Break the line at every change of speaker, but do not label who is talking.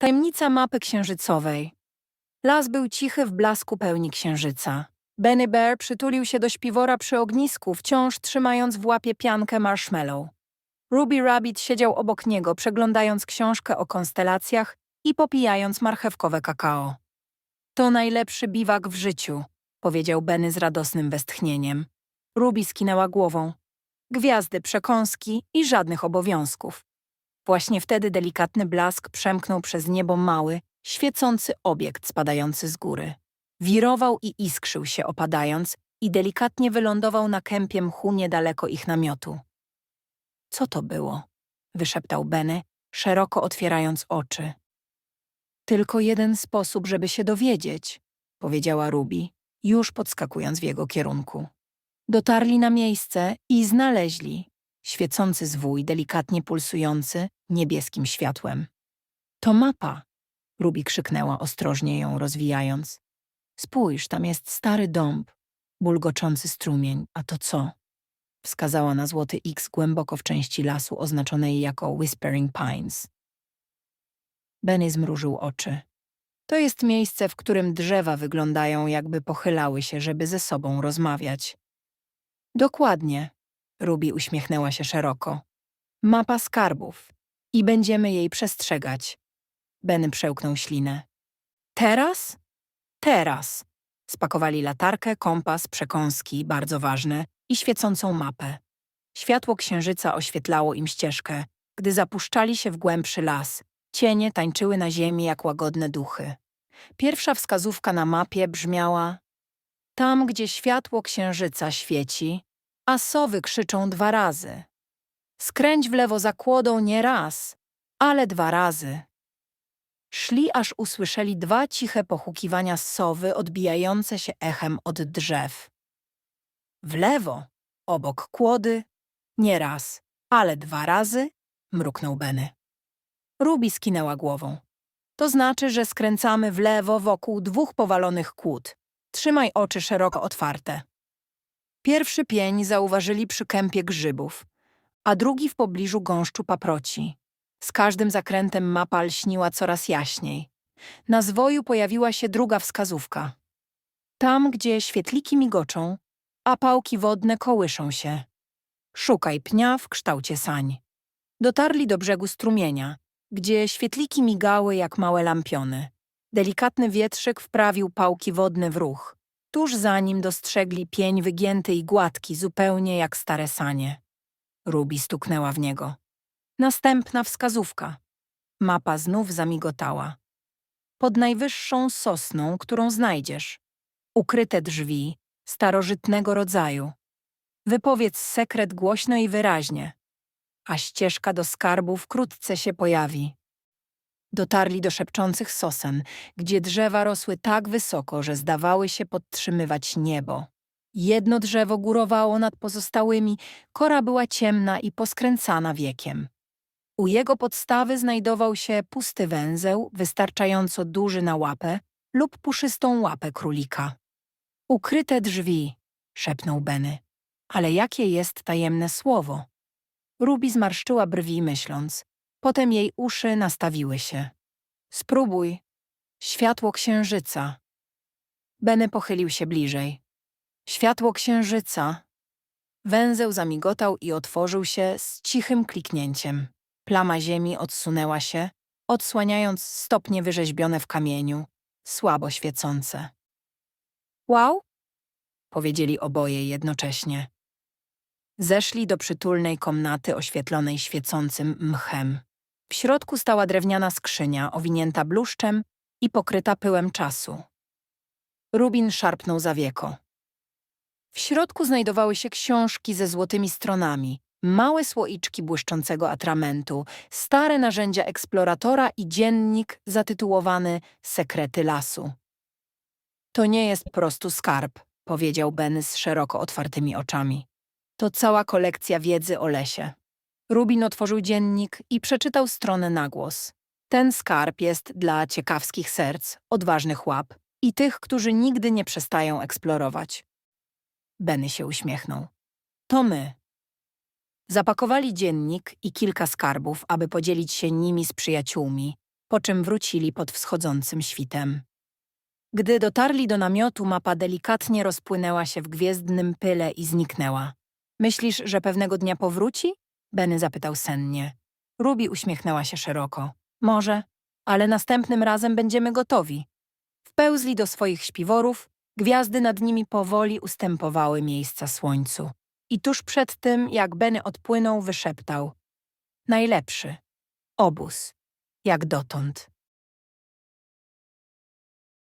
Tajemnica mapy księżycowej. Las był cichy w blasku pełni księżyca. Benny Bear przytulił się do śpiwora przy ognisku, wciąż trzymając w łapie piankę marshmallow. Ruby Rabbit siedział obok niego, przeglądając książkę o konstelacjach i popijając marchewkowe kakao. To najlepszy biwak w życiu, powiedział Benny z radosnym westchnieniem. Ruby skinęła głową. Gwiazdy, przekąski i żadnych obowiązków. Właśnie wtedy delikatny blask przemknął przez niebo mały, świecący obiekt spadający z góry. Wirował i iskrzył się opadając i delikatnie wylądował na kępie mchu niedaleko ich namiotu. Co to było? wyszeptał Benny, szeroko otwierając oczy. Tylko jeden sposób, żeby się dowiedzieć, powiedziała Ruby, już podskakując w jego kierunku. Dotarli na miejsce i znaleźli świecący zwój, delikatnie pulsujący niebieskim światłem. To mapa, Ruby krzyknęła, ostrożnie ją rozwijając. Spójrz, tam jest stary dąb, bulgoczący strumień, a to co? Wskazała na złoty X głęboko w części lasu oznaczonej jako Whispering Pines. Benny zmrużył oczy. To jest miejsce, w którym drzewa wyglądają, jakby pochylały się, żeby ze sobą rozmawiać. Dokładnie, Ruby uśmiechnęła się szeroko. Mapa skarbów. I będziemy jej przestrzegać. Benny przełknął ślinę. Teraz? Teraz. Spakowali latarkę, kompas, przekąski, bardzo ważne, i świecącą mapę. Światło księżyca oświetlało im ścieżkę, gdy zapuszczali się w głębszy las. Cienie tańczyły na ziemi jak łagodne duchy. Pierwsza wskazówka na mapie brzmiała tam, gdzie światło księżyca świeci, a sowy krzyczą dwa razy. Skręć w lewo za kłodą nie raz, ale dwa razy. Szli, aż usłyszeli dwa ciche pochukiwania sowy odbijające się echem od drzew. W lewo, obok kłody, nie raz, ale dwa razy, mruknął Benny. Ruby skinęła głową. To znaczy, że skręcamy w lewo wokół dwóch powalonych kłód. Trzymaj oczy szeroko otwarte. Pierwszy pień zauważyli przy kępie grzybów, a drugi w pobliżu gąszczu paproci. Z każdym zakrętem mapa lśniła coraz jaśniej. Na zwoju pojawiła się druga wskazówka. Tam, gdzie świetliki migoczą, a pałki wodne kołyszą się. Szukaj pnia w kształcie sań. Dotarli do brzegu strumienia, gdzie świetliki migały jak małe lampiony. Delikatny wietrzyk wprawił pałki wodne w ruch. Tuż za nim dostrzegli pień wygięty i gładki, zupełnie jak stare sanie. Ruby stuknęła w niego. Następna wskazówka. Mapa znów zamigotała. Pod najwyższą sosną, którą znajdziesz. Ukryte drzwi, starożytnego rodzaju. Wypowiedz sekret głośno i wyraźnie, a ścieżka do skarbu wkrótce się pojawi. Dotarli do szepczących sosen, gdzie drzewa rosły tak wysoko, że zdawały się podtrzymywać niebo. Jedno drzewo górowało nad pozostałymi, kora była ciemna i poskręcana wiekiem. U jego podstawy znajdował się pusty węzeł, wystarczająco duży na łapę, lub puszystą łapę królika. Ukryte drzwi, szepnął Benny. Ale jakie jest tajemne słowo? Ruby zmarszczyła brwi, myśląc. Potem jej uszy nastawiły się. Spróbuj. Światło księżyca. Benny pochylił się bliżej. Światło księżyca. Węzeł zamigotał i otworzył się z cichym kliknięciem. Plama ziemi odsunęła się, odsłaniając stopnie wyrzeźbione w kamieniu, słabo świecące. Wow? Powiedzieli oboje jednocześnie. Zeszli do przytulnej komnaty oświetlonej świecącym mchem. W środku stała drewniana skrzynia, owinięta bluszczem i pokryta pyłem czasu. Rubin szarpnął za wieko. W środku znajdowały się książki ze złotymi stronami, małe słoiczki błyszczącego atramentu, stare narzędzia eksploratora i dziennik zatytułowany Sekrety lasu. To nie jest prostu skarb, powiedział Ben z szeroko otwartymi oczami. To cała kolekcja wiedzy o lesie. Rubin otworzył dziennik i przeczytał stronę na głos. Ten skarb jest dla ciekawskich serc, odważnych łap i tych, którzy nigdy nie przestają eksplorować. Benny się uśmiechnął. To my. Zapakowali dziennik i kilka skarbów, aby podzielić się nimi z przyjaciółmi, po czym wrócili pod wschodzącym świtem. Gdy dotarli do namiotu, mapa delikatnie rozpłynęła się w gwiezdnym pyle i zniknęła. Myślisz, że pewnego dnia powróci? Benny zapytał sennie. Ruby uśmiechnęła się szeroko. Może, ale następnym razem będziemy gotowi. Wpełzli do swoich śpiworów, gwiazdy nad nimi powoli ustępowały miejsca słońcu. I tuż przed tym, jak Benny odpłynął, wyszeptał. Najlepszy. Obóz. Jak dotąd.